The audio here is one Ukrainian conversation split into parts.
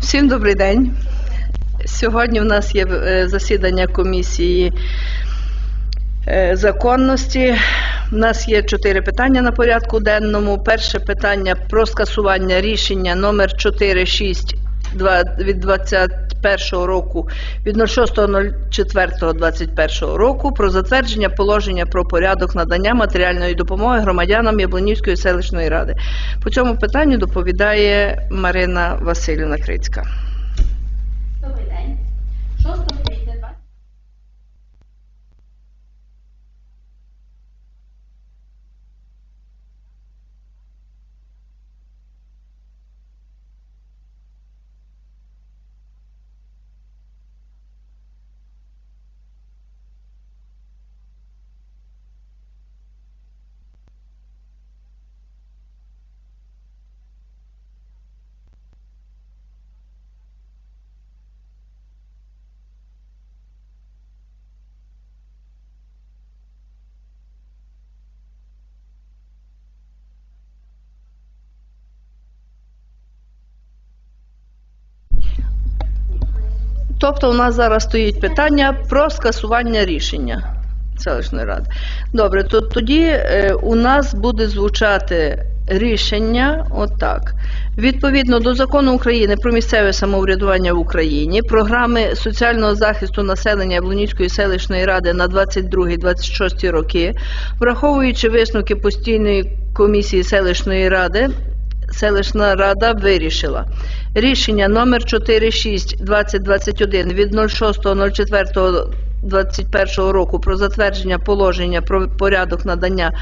Всім добрий день. Сьогодні в нас є е, засідання комісії е, законності. У нас є чотири питання на порядку денному. Перше питання про скасування рішення номер 46 від 20. 2021 року від 06.04.2021 року про затвердження положення про порядок надання матеріальної допомоги громадянам Яблонівської селищної ради. По цьому питанню доповідає Марина Васильівна Крицька. Добрий день. 6 Тобто у нас зараз стоїть питання про скасування рішення селищної ради. Добре, то тоді е, у нас буде звучати рішення отак. Відповідно до закону України про місцеве самоврядування в Україні, програми соціального захисту населення Яблонівської селищної ради на 22-26 роки, враховуючи висновки постійної комісії селищної ради, селищна рада вирішила. Рішення номер 46 2021 від 06.04.21 року про затвердження положення про порядок надання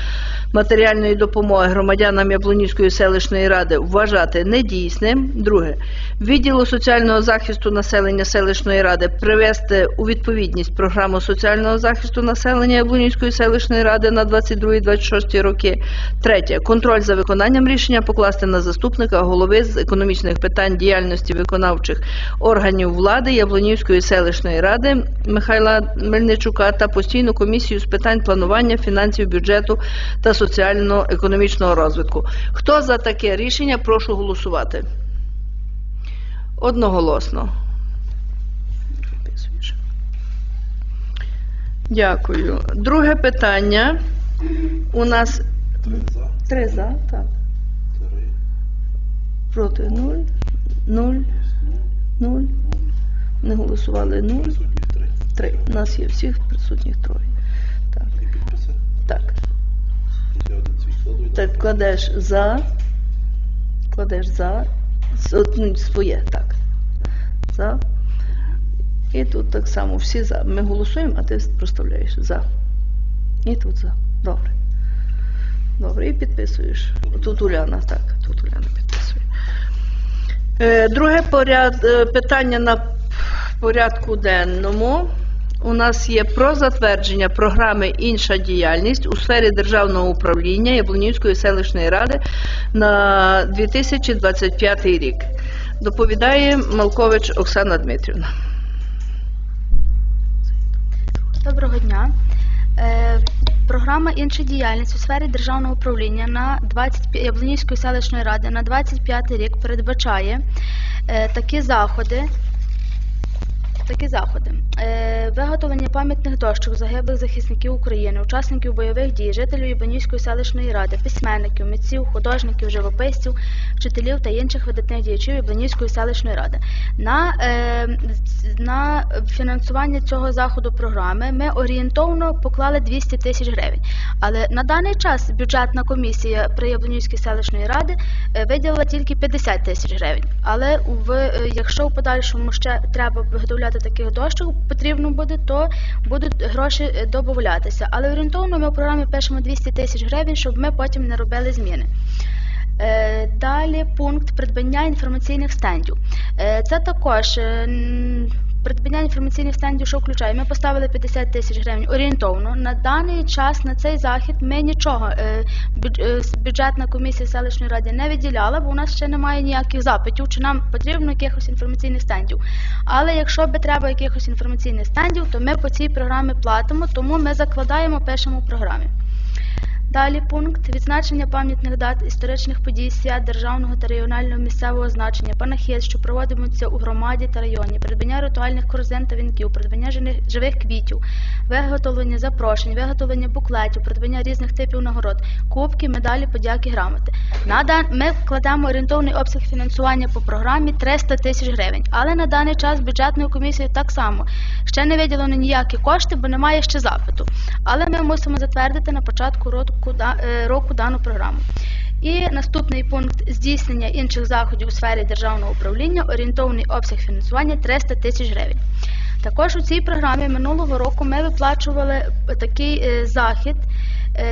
матеріальної допомоги громадянам Яблонівської селищної ради вважати недійсним. Друге, відділу соціального захисту населення селищної ради привести у відповідність програму соціального захисту населення Яблонівської селищної ради на 22-26 роки. Третє, контроль за виконанням рішення покласти на заступника голови з економічних питань діяльності виконавчих органів влади Яблонівської селищної ради Михайла Мельничука та постійну комісію з питань планування фінансів бюджету та соціально-економічного розвитку. Хто за таке рішення? Прошу голосувати. Одноголосно. Дякую. Друге питання. У нас Три за, так. Проти нуль, нуль, нуль. Не голосували нуль. Три. У нас є всіх присутніх троє. Так. Так. Так, кладеш за. Кладеш за. Своє, так. За. І тут так само всі за. Ми голосуємо, а ти проставляєш за. І тут за. Добре. Добре, і підписуєш. Тут Уляна, так, тут Уляна підписує. Е, Друге поряд, е, питання на порядку денному. У нас є про затвердження програми Інша діяльність у сфері державного управління Яблонівської селищної ради на 2025 рік. Доповідає Малкович Оксана Дмитрівна. Доброго дня. Е, Програма інша діяльність у сфері державного управління на 25 Яблонівської селищної ради на 25 рік передбачає е, такі заходи. Такі заходи. Е, Виготовлення пам'ятних дощок загиблих захисників України, учасників бойових дій, жителів Яблонівської селищної ради, письменників, митців, художників, живописців, вчителів та інших видатних діячів Яблонівської селищної ради. На, е, на фінансування цього заходу програми ми орієнтовно поклали 200 тисяч гривень. Але на даний час бюджетна комісія при Яблонівській селищної ради е, виділила тільки 50 тисяч гривень. Але в, якщо в подальшому ще треба виготовляти таких дощок, потрібно буде, то будуть гроші е, додатися. Але орієнтовно ми в програмі пишемо 200 тисяч гривень, щоб ми потім не робили зміни. Е, Далі пункт придбання інформаційних стендів. Е, Це також придбання інформаційних стендів, що включає. Ми поставили 50 тисяч гривень орієнтовно. На даний час на цей захід ми нічого е, е, бюджетна комісія селищної ради не виділяла, бо у нас ще немає ніяких запитів, чи нам потрібно якихось інформаційних стендів. Але якщо би треба якихось інформаційних стендів, то ми по цій програмі платимо, тому ми закладаємо, пишемо в програмі. Далі пункт відзначення пам'ятних дат історичних подій свят державного та регіонального місцевого значення, панахид, що проводимуться у громаді та районі, придбання ритуальних корзин та вінків, придбання живих квітів, виготовлення запрошень, виготовлення буклетів, придбання різних типів нагород, кубки, медалі, подяки, грамоти. На Ми вкладаємо орієнтовний обсяг фінансування по програмі 300 тисяч гривень, але на даний час бюджетною комісією так само ще не виділено ніякі кошти, бо немає ще запиту. Але ми мусимо затвердити на початку року, року дану програму. І наступний пункт здійснення інших заходів у сфері державного управління, орієнтовний обсяг фінансування 300 тисяч гривень. Також у цій програмі минулого року ми виплачували такий е, захід, е,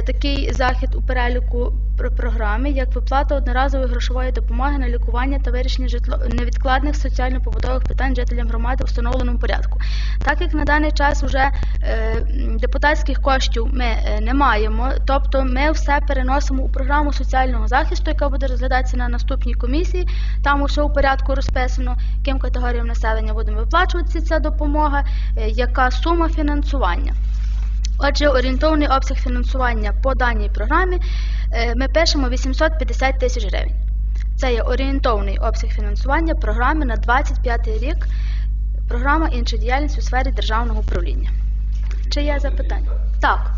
такий захід у переліку програми, як виплата одноразової грошової допомоги на лікування та вирішення житло невідкладних соціально-побутових питань жителям громади у встановленому порядку. Так як на даний час вже е, депутатських коштів ми е, не маємо, тобто ми все переносимо у програму соціального захисту, яка буде розглядатися на наступній комісії. Там усе у порядку розписано, яким категоріям населення будемо виплачуватися ця допомога, е, яка сума фінансування. Отже, орієнтовний обсяг фінансування по даній програмі е, ми пишемо 850 тисяч гривень. Це є орієнтовний обсяг фінансування програми на 25 рік. Програма інша діяльність у сфері державного управління. Чи є запитання? Так.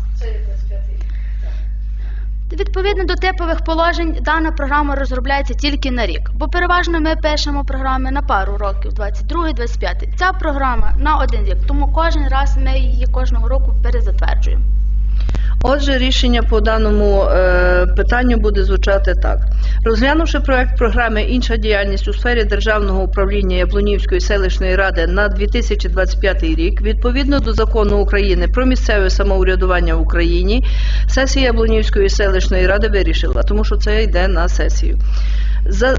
Відповідно до типових положень, дана програма розробляється тільки на рік, бо переважно ми пишемо програми на пару років, 22-25. Ця програма на один рік, тому кожен раз ми її кожного року перезатверджуємо. Отже, рішення по даному е, питанню буде звучати так: розглянувши проект програми Інша діяльність у сфері державного управління Яблунівської селищної ради на 2025 рік, відповідно до закону України про місцеве самоврядування в Україні, сесія Яблунівської селищної ради вирішила, тому що це йде на сесію.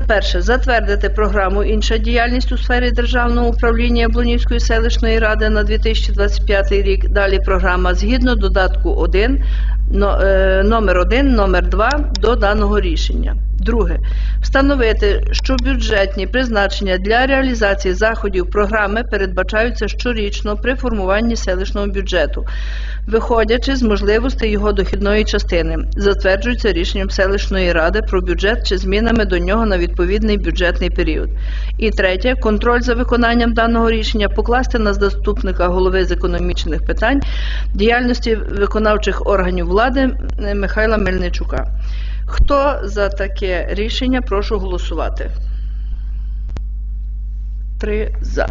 Перше, затвердити програму інша діяльність у сфері державного управління Яблунівської селищної ради на 2025 рік. Далі програма згідно додатку 1, но- е, номер 1, номер 2 до даного рішення. Друге, встановити, що бюджетні призначення для реалізації заходів програми передбачаються щорічно при формуванні селищного бюджету, виходячи з можливостей його дохідної частини, затверджуються рішенням селищної ради про бюджет чи змінами до нього на відповідний бюджетний період. І третє, контроль за виконанням даного рішення покласти на заступника голови з економічних питань діяльності виконавчих органів влади е, Михайла Мельничука. Хто за таке рішення, прошу голосувати. Три за.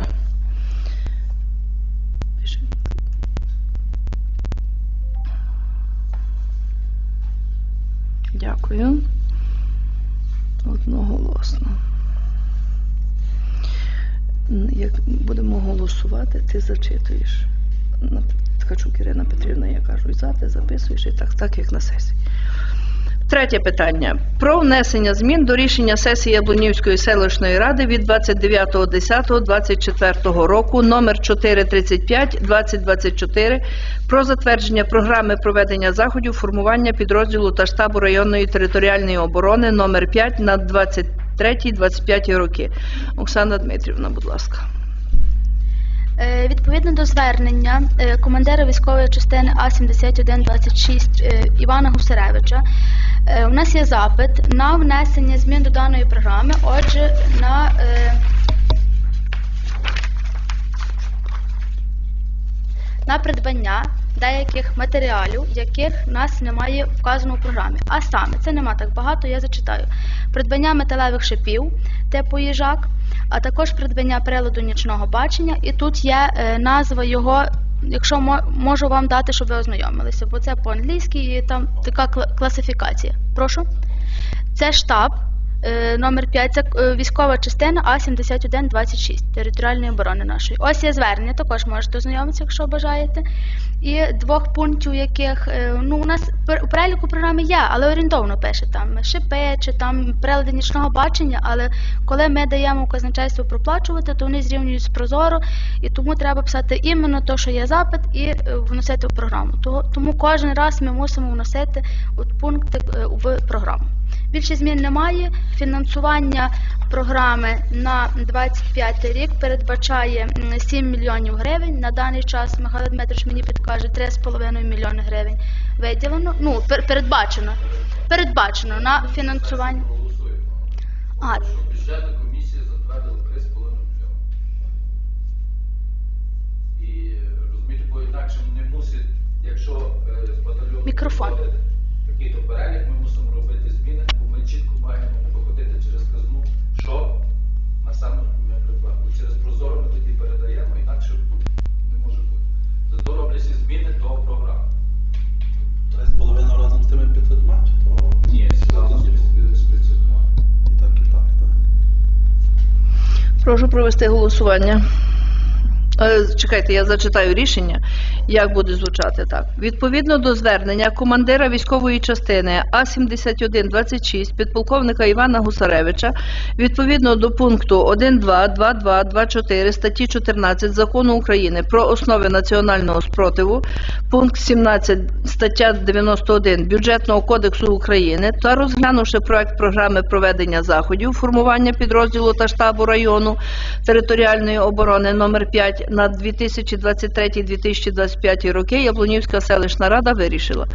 Дякую. Одноголосно. Як будемо голосувати, ти зачитуєш. Ткачук Ірина Петрівна, я кажу, і за, ти записуєш, і так, так як на сесії. Третє питання. Про внесення змін до рішення сесії Яблунівської селищної ради від 29.10.24 року номер 435-2024 про затвердження програми проведення заходів формування підрозділу та штабу районної територіальної оборони номер 5 на 23-25 роки. Оксана Дмитрівна, будь ласка. Е, Відповідно до звернення е, командира військової частини А7126 е, Івана Гусаревича, у нас є запит на внесення змін до даної програми. Отже, на на придбання деяких матеріалів, яких в нас немає вказано у програмі. А саме, це нема так багато, я зачитаю. Придбання металевих шипів типу їжак, а також придбання приладу нічного бачення. І тут є е, назва його, якщо мо- можу вам дати, щоб ви ознайомилися, бо це по-англійськи і там така кла- класифікація. Прошу. Це штаб номер 5, це е, військова частина А7126 територіальної оборони нашої. Ось є звернення, також можете ознайомитися, якщо бажаєте. І двох пунктів, яких е, ну у нас у переліку програми є, але орієнтовно пише там шипи чи там прилади нічного бачення. Але коли ми даємо в казначейство проплачувати, то вони зрівнюють з прозоро, і тому треба писати іменно те, що є запит, і е, вносити в програму. Тому кожен раз ми мусимо вносити от пункти е, в програму. Більше змін немає. Фінансування програми на 25 рік передбачає м, 7 мільйонів гривень. На даний час Михайло Дмитрович мені підкаже 3,5 мільйони гривень виділено. Ну, пер- передбачено. Передбачено на фінансування. А, Бюджетна комісія затвердила 3,5 мільйони. І розумієте, бо інакше не мусить, якщо е, з батальйону Мікрофон. такий-то перелік, ми провести голосування. Е, Чекайте, я зачитаю рішення, як буде звучати так. Відповідно до звернення командира військової частини А-7126 підполковника Івана Гусаревича, відповідно до пункту 1.2.2.2.24 статті 14 Закону України про основи національного спротиву, пункт 17 стаття 91 Бюджетного кодексу України та розглянувши проект програми проведення заходів, формування підрозділу та штабу району територіальної оборони номер 5 на 2023-2025 роки Яблунівська селищна рада вирішила.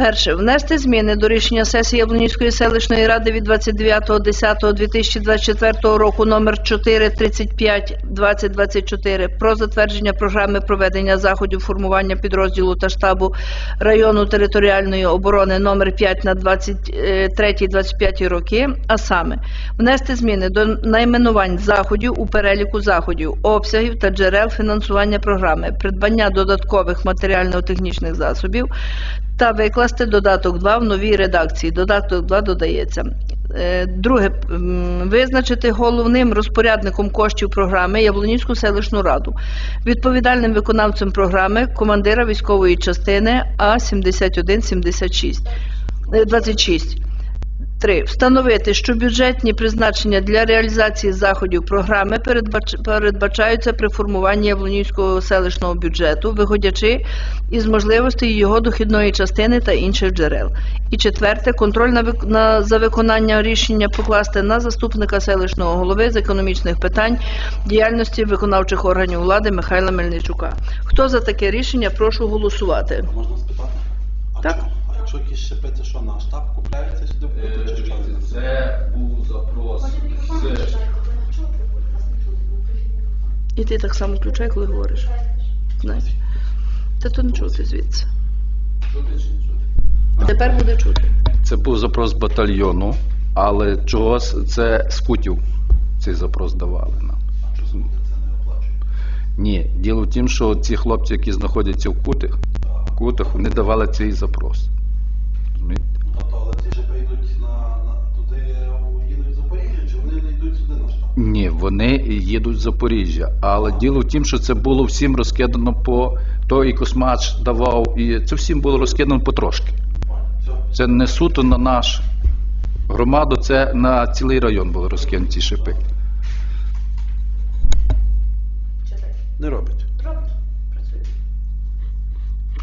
Перше. Внести зміни до рішення сесії Яблунівської селищної ради від 29.10.2024 року номер 435-2024 про затвердження програми проведення заходів формування підрозділу та штабу району територіальної оборони номер 5 на 23-25 роки, а саме внести зміни до найменувань заходів у переліку заходів, обсягів та джерел фінансування програми, придбання додаткових матеріально-технічних засобів та викласти додаток 2 в новій редакції. Додаток 2 додається. Е, Друге, визначити головним розпорядником коштів програми Яблонівську селищну раду, відповідальним виконавцем програми командира військової частини А-7176. е, 26. 3. Встановити, що бюджетні призначення для реалізації заходів програми передбач- передбачаються при формуванні Яблунівського селищного бюджету, виходячи із можливостей його дохідної частини та інших джерел. І четверте, контроль на, за виконання рішення покласти на заступника селищного голови з економічних питань діяльності виконавчих органів влади Михайла Мельничука. Хто за таке рішення, прошу голосувати. Можна спитати? Так. Якщо якісь щепити, що на штаб купляється сюди в Е, куту, чи що? дивіться, Це був запрос з І ти так само включай, коли говориш. Знаєш. Та то не чути звідси. Чути чи не чути? Тепер буде чути. Це був запрос батальйону, але чогось це з кутів цей запрос давали нам. А що сумути це не оплачує? Ні, діло в тім, що ці хлопці, які знаходяться в кутах, в кутах, вони давали цей запрос. Розумієте? Тобто, але ці ж прийдуть на, на туди їдуть в Запоріжжя, чи вони не йдуть сюди на штаб? Ні, вони їдуть в Запоріжжя. Але діло в тім, що це було всім розкидано по той і космач давав, і це всім було розкидано потрошки. Це не суто на наш громаду, це на цілий район були розкинуті ці шипи. Не робить. Робить. Працює.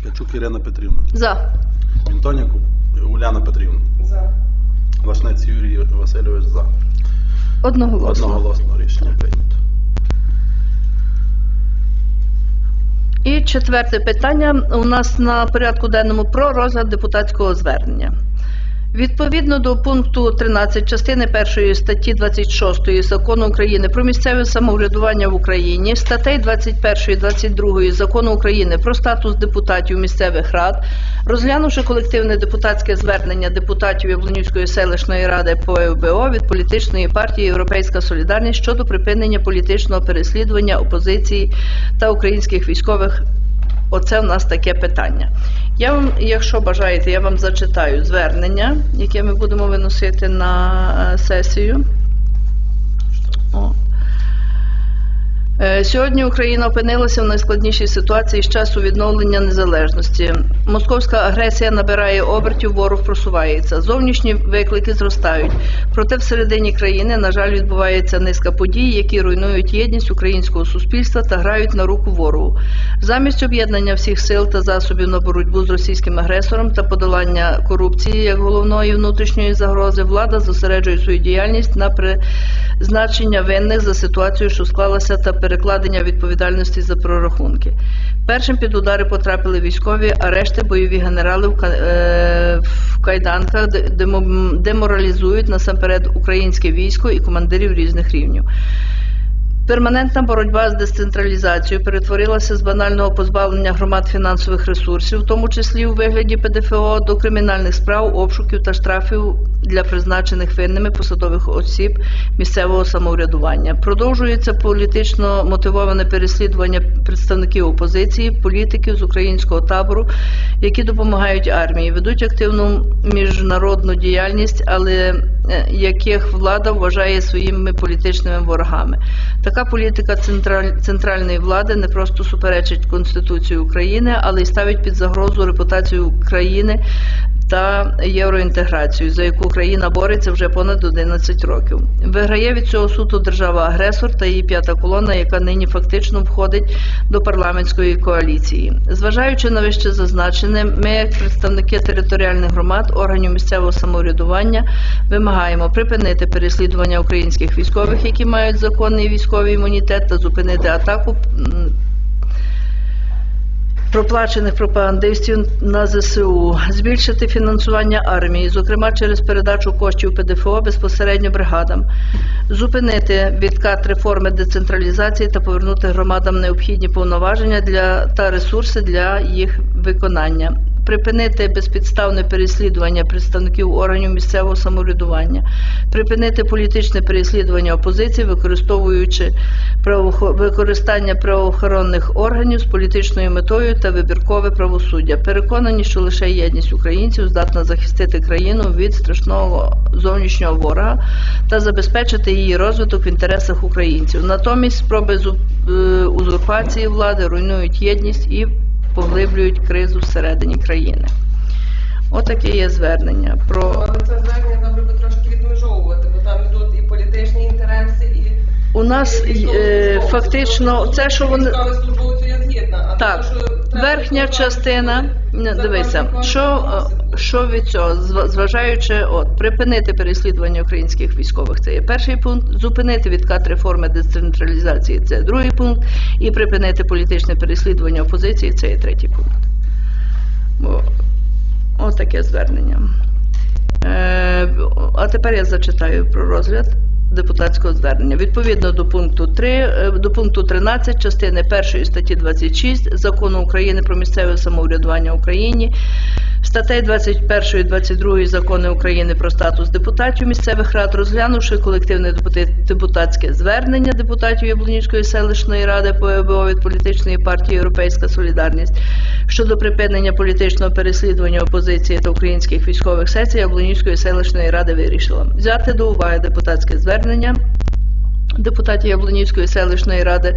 Качук Ірина Петрівна. За. Антонік Уляна Петрівна. За. Вашнець Юрій Васильович за. Одноголосно. Одноголосно рішення прийнято. І четверте питання у нас на порядку денному про розгляд депутатського звернення. Відповідно до пункту 13 частини 1 статті 26 Закону України про місцеве самоврядування в Україні, статей 21 і 22 Закону України про статус депутатів місцевих рад, розглянувши колективне депутатське звернення депутатів Яблунівської селищної ради по ФБО від політичної партії Європейська Солідарність щодо припинення політичного переслідування опозиції та українських військових Оце в нас таке питання. Я вам, якщо бажаєте, я вам зачитаю звернення, яке ми будемо виносити на е, сесію. О. Е, Сьогодні Україна опинилася в найскладнішій ситуації з часу відновлення незалежності. Московська агресія набирає обертів, ворог просувається. Зовнішні виклики зростають. Проте всередині країни, на жаль, відбувається низка подій, які руйнують єдність українського суспільства та грають на руку ворогу. Замість об'єднання всіх сил та засобів на боротьбу з російським агресором та подолання корупції як головної внутрішньої загрози, влада зосереджує свою діяльність на призначення винних за ситуацію, що склалася, та перекладення відповідальності за прорахунки. Першим під удари потрапили військові, а решти бойові генерали в, е, кайданках де- демо- деморалізують насамперед українське військо і командирів різних рівнів. Перманентна боротьба з децентралізацією перетворилася з банального позбавлення громад фінансових ресурсів, в тому числі у вигляді ПДФО, до кримінальних справ, обшуків та штрафів для призначених винними посадових осіб місцевого самоврядування. Продовжується політично мотивоване переслідування представників опозиції, політиків з українського табору, які допомагають армії, ведуть активну міжнародну діяльність, але е, яких влада вважає своїми політичними ворогами. Така політика централь- центральної влади не просто суперечить Конституції України, але й ставить під загрозу репутацію країни та євроінтеграцію, за яку Україна бореться вже понад 11 років. Виграє від цього суду держава-агресор та її п'ята колона, яка нині фактично входить до парламентської коаліції. Зважаючи на вище зазначене, ми, як представники територіальних громад, органів місцевого самоврядування, вимагаємо припинити переслідування українських військових, які мають законний військовий імунітет, та зупинити атаку проплачених пропагандистів на ЗСУ, збільшити фінансування армії, зокрема через передачу коштів ПДФО безпосередньо бригадам, зупинити відкат реформи децентралізації та повернути громадам необхідні повноваження для та ресурси для їх виконання. Припинити безпідставне переслідування представників органів місцевого самоврядування, припинити політичне переслідування опозиції, використовуючи використання правоохоронних органів з політичною метою та вибіркове правосуддя. Переконані, що лише єдність українців здатна захистити країну від страшного зовнішнього ворога та забезпечити її розвиток в інтересах українців. Натомість спроби е, узурпації влади руйнують єдність і поглиблюють кризу всередині країни. Отаке є звернення про Але це звернення добре би трошки відмежовувати, бо там ідуть і політичні інтереси, і у нас і е, військовослужбовці. фактично це, що вони Так, верхня частина, не, дивися, що, е, що від цього, Зв- зважаючи, от, припинити переслідування українських військових, це є перший пункт, зупинити відкат реформи децентралізації, це другий пункт, і припинити політичне переслідування опозиції, це є третій пункт. Бо, отаке звернення. Е, а тепер я зачитаю про розгляд депутатського звернення. Відповідно до пункту 3, е, до пункту 13 частини 1 статті 26 Закону України про місцеве самоврядування в Україні, статей 21 і 22 Закону України про статус депутатів місцевих рад, розглянувши колективне депутатське звернення депутатів Яблунівської селищної ради по ЕБО від політичної партії Європейська Солідарність щодо припинення політичного переслідування опозиції та українських військових сесій Яблунівської селищної ради вирішила взяти до уваги депутатське звернення депутатів Яблунівської селищної ради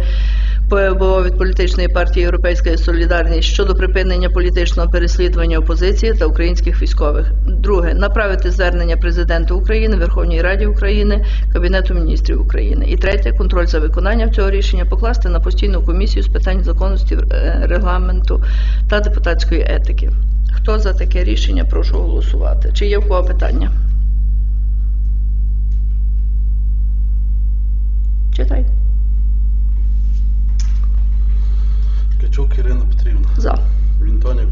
по від політичної партії Європейська Солідарність щодо припинення політичного переслідування опозиції та українських військових. Друге, направити звернення президенту України, Верховній Раді України, Кабінету міністрів України. І третє, контроль за виконанням цього рішення покласти на постійну комісію з питань законності е, регламенту та депутатської етики. Хто за таке рішення? Прошу голосувати. Чи є в кого питання? Читай. Качук Ірина Петрівна. За. Вінтонік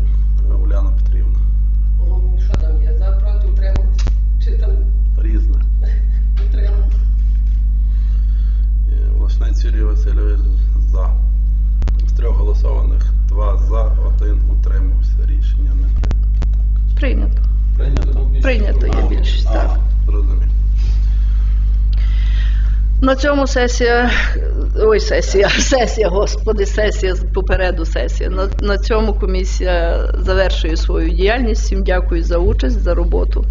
е, Уляна Петрівна. Що там є? За, проти, утриматися? Чи там Різне. утриматися? І Влашнець Юрій Васильович за. З трьох голосованих два за, один утримався. Рішення не прийнято. Прийнято. Прийнято. Прийнято є більшість, так. Зрозумів. На цьому сесія, ой, сесія, сесія, господи, сесія, попереду сесія. На, на цьому комісія завершує свою діяльність. Всім дякую за участь, за роботу.